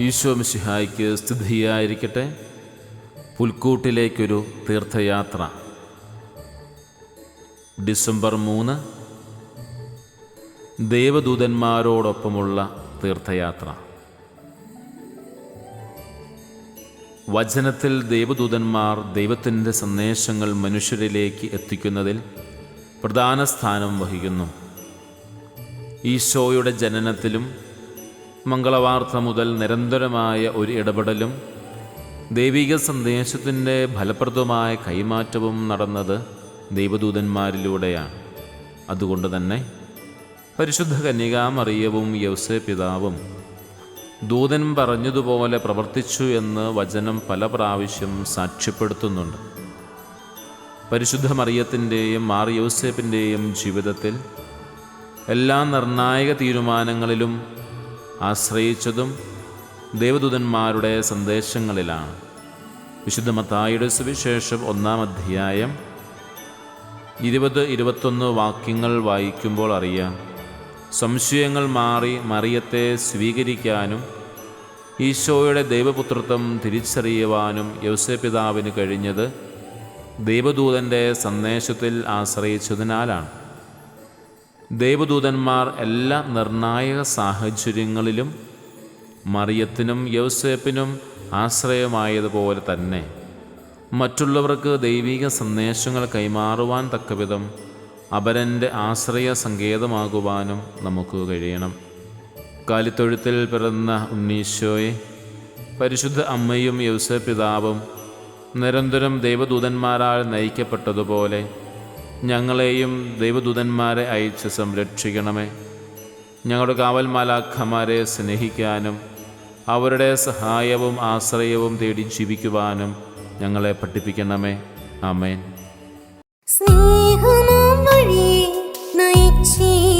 ഈശോ മിശിഹായ്ക്ക് സ്ഥിതിയായിരിക്കട്ടെ പുൽക്കൂട്ടിലേക്കൊരു തീർത്ഥയാത്ര. ഡിസംബർ മൂന്ന്. ദേവദൂതന്മാരോടൊപ്പമുള്ള തീർത്ഥയാത്ര. വചനത്തിൽ ദേവദൂതന്മാർ ദൈവത്തിന്റെ സന്ദേശങ്ങൾ മനുഷ്യരിലേക്ക് എത്തിക്കുന്നതിൽ പ്രധാന സ്ഥാനം വഹിക്കുന്നു. ഈശോയുടെ ജനനത്തിലും മംഗളവാർത്ത മുതൽ നിരന്തരമായ ഒരു ഇടപെടലും ദൈവിക സന്ദേശത്തിന്റെ ഫലപ്രദമായ കൈമാറ്റവും നടന്നത് ദൈവദൂതന്മാരിലൂടെയാണ്. അതുകൊണ്ട് തന്നെ പരിശുദ്ധ കന്യകാമറിയവും യൗസേ പിതാവും ദൂതൻ പറഞ്ഞതുപോലെ പ്രവർത്തിച്ചു എന്ന് വചനം പല പ്രാവശ്യം സാക്ഷ്യപ്പെടുത്തുന്നുണ്ട്. പരിശുദ്ധ മറിയത്തിന്റെയും മാർ യൗസേപ്പിന്റെയും ജീവിതത്തിൽ എല്ലാ നിർണായക തീരുമാനങ്ങളിലും ആശ്രയിച്ചതും ദേവദൂതന്മാരുടെ സന്ദേശങ്ങളിലാണ്. വിശുദ്ധ മത്തായുടെ സുവിശേഷം ഒന്നാം അധ്യായം ഇരുപത് ഇരുപത്തൊന്ന് വാക്യങ്ങൾ വായിക്കുമ്പോൾ അറിയാം. സംശയങ്ങൾ മാറി മറിയത്തെ സ്വീകരിക്കാനും ഈശോയുടെ ദൈവപുത്രത്വം തിരിച്ചറിയുവാനും യൗസപിതാവിന് കഴിഞ്ഞത് ദൈവദൂതന്റെ സന്ദേശത്തിൽ ആശ്രയിച്ചതിനാലാണ്. ദേവദൂതന്മാർ എല്ലാ നിർണായക സാഹചര്യങ്ങളിലും മറിയത്തിനും യൗസേപ്പിനും ആശ്രയമായതുപോലെ തന്നെ. മറ്റുള്ളവർക്ക് ദൈവിക സന്ദേശങ്ങൾ കൈമാറുവാൻ തക്കവിധം അപരന്റെ ആശ്രയ സങ്കേതമാകുവാനും നമുക്ക് കഴിയണം. കാലിത്തൊഴുത്തിൽ പിറന്ന ഉണ്ണീശോയെ പരിശുദ്ധ അമ്മയും യൗസപിതാവും നിരന്തരം ദൈവദൂതന്മാരാൽ നയിക്കപ്പെട്ടതുപോലെ ഞങ്ങളെയും ദൈവദൂതന്മാരെ അയച്ച് സംരക്ഷിക്കണമേ. ഞങ്ങളുടെ കാവൽ മാലാഖമാരെ സ്നേഹിക്കാനും അവരുടെ സഹായവും ആശ്രയവും തേടി ജീവിക്കുവാനും ഞങ്ങളെ പഠിപ്പിക്കണമേ. ആമേൻ. സ്നേഹമാം വഴി നയിച്ചിടുവാനായി